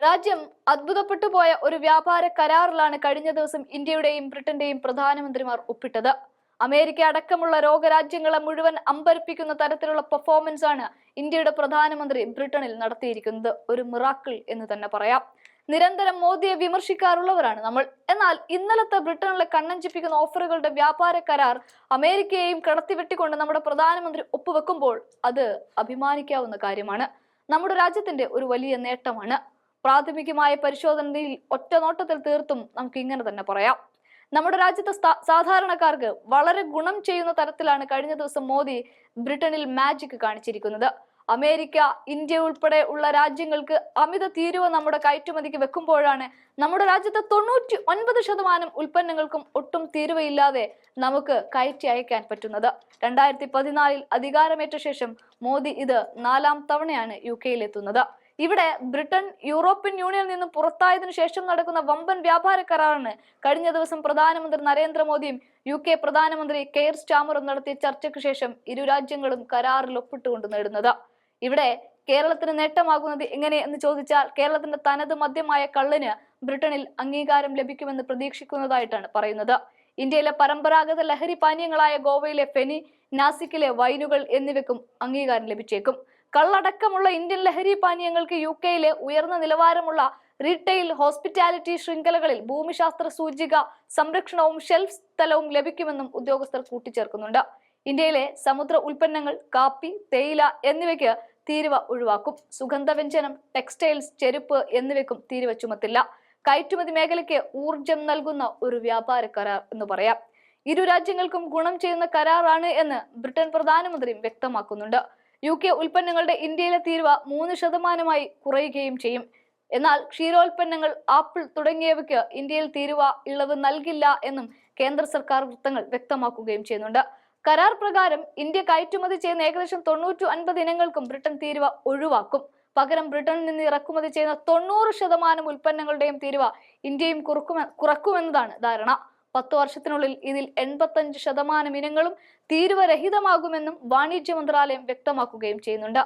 രാജ്യം അത്ഭുതപ്പെട്ടു പോയ ഒരു വ്യാപാര കരാറിലാണ് കഴിഞ്ഞ ദിവസം ഇന്ത്യയുടെയും ബ്രിട്ടന്റെയും പ്രധാനമന്ത്രിമാർ ഒപ്പിട്ടത്. അമേരിക്ക അടക്കമുള്ള രോഗരാജ്യങ്ങളെ മുഴുവൻ അമ്പരപ്പിക്കുന്ന തരത്തിലുള്ള പെർഫോമൻസ് ആണ് ഇന്ത്യയുടെ പ്രധാനമന്ത്രി ബ്രിട്ടനിൽ നടത്തിയിരിക്കുന്നത്. ഒരു മിറാക്കിൾ എന്ന് തന്നെ പറയാം. നിരന്തരം മോദിയെ വിമർശിക്കാറുള്ളവരാണ് നമ്മൾ. എന്നാൽ ഇന്നലത്തെ ബ്രിട്ടനിലെ കണ്ണഞ്ചിപ്പിക്കുന്ന ഓഫറുകളുടെ വ്യാപാര കരാർ അമേരിക്കയെയും കടത്തിവെട്ടിക്കൊണ്ട് നമ്മുടെ പ്രധാനമന്ത്രി ഒപ്പുവെക്കുമ്പോൾ അത് അഭിമാനിക്കാവുന്ന കാര്യമാണ്. നമ്മുടെ രാജ്യത്തിന്റെ ഒരു വലിയ നേട്ടമാണ്. പ്രാഥമികമായ പരിശോധനയിൽ ഒറ്റ നോട്ടത്തിൽ തീർത്തും നമുക്ക് ഇങ്ങനെ തന്നെ പറയാം. നമ്മുടെ രാജ്യത്തെ സാധാരണക്കാർക്ക് വളരെ ഗുണം ചെയ്യുന്ന തരത്തിലാണ് കഴിഞ്ഞ ദിവസം മോദി ബ്രിട്ടനിൽ മാജിക് കാണിച്ചിരിക്കുന്നത്. അമേരിക്ക ഇന്ത്യ ഉൾപ്പെടെ ഉള്ള രാജ്യങ്ങൾക്ക് അമിത തീരുവ നമ്മുടെ കയറ്റുമതിക്ക് വെക്കുമ്പോഴാണ് നമ്മുടെ രാജ്യത്തെ തൊണ്ണൂറ്റി ഒൻപത് ശതമാനം ഉൽപ്പന്നങ്ങൾക്കും ഒട്ടും തീരുവയില്ലാതെ നമുക്ക് കയറ്റി അയക്കാൻ പറ്റുന്നത്. രണ്ടായിരത്തി പതിനാലിൽ അധികാരമേറ്റ ശേഷം മോദി ഇത് നാലാം തവണയാണ് യു കെയിൽ എത്തുന്നത്. ഇവിടെ ബ്രിട്ടൻ യൂറോപ്യൻ യൂണിയനിൽ നിന്ന് പുറത്തായതിനു ശേഷം നടക്കുന്ന വമ്പൻ വ്യാപാര കരാറിന് കഴിഞ്ഞ ദിവസം പ്രധാനമന്ത്രി നരേന്ദ്രമോദിയും യു കെ പ്രധാനമന്ത്രി കെയർ സ്റ്റാമറും നടത്തിയ ചർച്ചയ്ക്ക് ശേഷം ഇരു രാജ്യങ്ങളും കരാറിൽ ഒപ്പിട്ടുകൊണ്ട് നേടുന്നത്. ഇവിടെ കേരളത്തിന് നേട്ടമാകുന്നത് എങ്ങനെ എന്ന് ചോദിച്ചാൽ കേരളത്തിന്റെ തനത് മദ്യമായ കള്ളിന് ബ്രിട്ടനിൽ അംഗീകാരം ലഭിക്കുമെന്ന് പ്രതീക്ഷിക്കുന്നതായിട്ടാണ് പറയുന്നത്. ഇന്ത്യയിലെ പരമ്പരാഗത ലഹരി പാനീയങ്ങളായ ഗോവയിലെ ഫെനി നാസിക്കിലെ വൈനുകൾ എന്നിവയ്ക്കും അംഗീകാരം ലഭിച്ചേക്കും. കള്ളടക്കമുള്ള ഇന്ത്യൻ ലഹരി പാനീയങ്ങൾക്ക് യു കെയിലെ ഉയർന്ന നിലവാരമുള്ള റീറ്റെയിൽ ഹോസ്പിറ്റാലിറ്റി ശൃംഖലകളിൽ ഭൂമിശാസ്ത്ര സൂചിക സംരക്ഷണവും ഷെൽഫ് സ്ഥലവും ലഭിക്കുമെന്നും ഉദ്യോഗസ്ഥർ കൂട്ടിച്ചേർക്കുന്നുണ്ട്. ഇന്ത്യയിലെ സമുദ്ര ഉൽപ്പന്നങ്ങൾ കാപ്പി തേയില എന്നിവയ്ക്ക് തീരുവ ഒഴിവാക്കും. സുഗന്ധവ്യഞ്ജനം ടെക്സ്റ്റൈൽസ് ചെരുപ്പ് എന്നിവയ്ക്കും തീരുവ ചുമത്തില്ല. കയറ്റുമതി മേഖലയ്ക്ക് ഊർജം നൽകുന്ന ഒരു വ്യാപാര കരാർ എന്ന് പറയാം. ഇരു രാജ്യങ്ങൾക്കും ഗുണം ചെയ്യുന്ന കരാറാണ് എന്ന് ബ്രിട്ടൻ പ്രധാനമന്ത്രിയും വ്യക്തമാക്കുന്നുണ്ട്. യു കെ ഉൽപ്പന്നങ്ങളുടെ ഇന്ത്യയിലെ തീരുവ മൂന്ന് ശതമാനമായി കുറയുകയും ചെയ്യും. എന്നാൽ ക്ഷീരോൽപ്പന്നങ്ങൾ ആപ്പിൾ തുടങ്ങിയവയ്ക്ക് ഇന്ത്യയിൽ തീരുവ ഇളവ് നൽകില്ല എന്നും കേന്ദ്ര സർക്കാർ വൃത്തങ്ങൾ വ്യക്തമാക്കുകയും ചെയ്യുന്നുണ്ട്. കരാർ പ്രകാരം ഇന്ത്യ കയറ്റുമതി ചെയ്യുന്ന ഏകദേശം തൊണ്ണൂറ്റി അൻപത് ഇനങ്ങൾക്കും ബ്രിട്ടൻ തീരുവ ഒഴിവാക്കും. പകരം ബ്രിട്ടനിൽ നിന്ന് ഇറക്കുമതി ചെയ്യുന്ന തൊണ്ണൂറ് ശതമാനം ഉൽപ്പന്നങ്ങളുടെയും തീരുവ ഇന്ത്യയും കുറക്കുമെ കുറക്കുമെന്നതാണ് ധാരണ. പത്തു വർഷത്തിനുള്ളിൽ ഇതിൽ എൺപത്തഞ്ച് ശതമാനം ഇനങ്ങളും തീരുവരഹിതമാകുമെന്നും വാണിജ്യ മന്ത്രാലയം വ്യക്തമാക്കുകയും ചെയ്യുന്നുണ്ട്.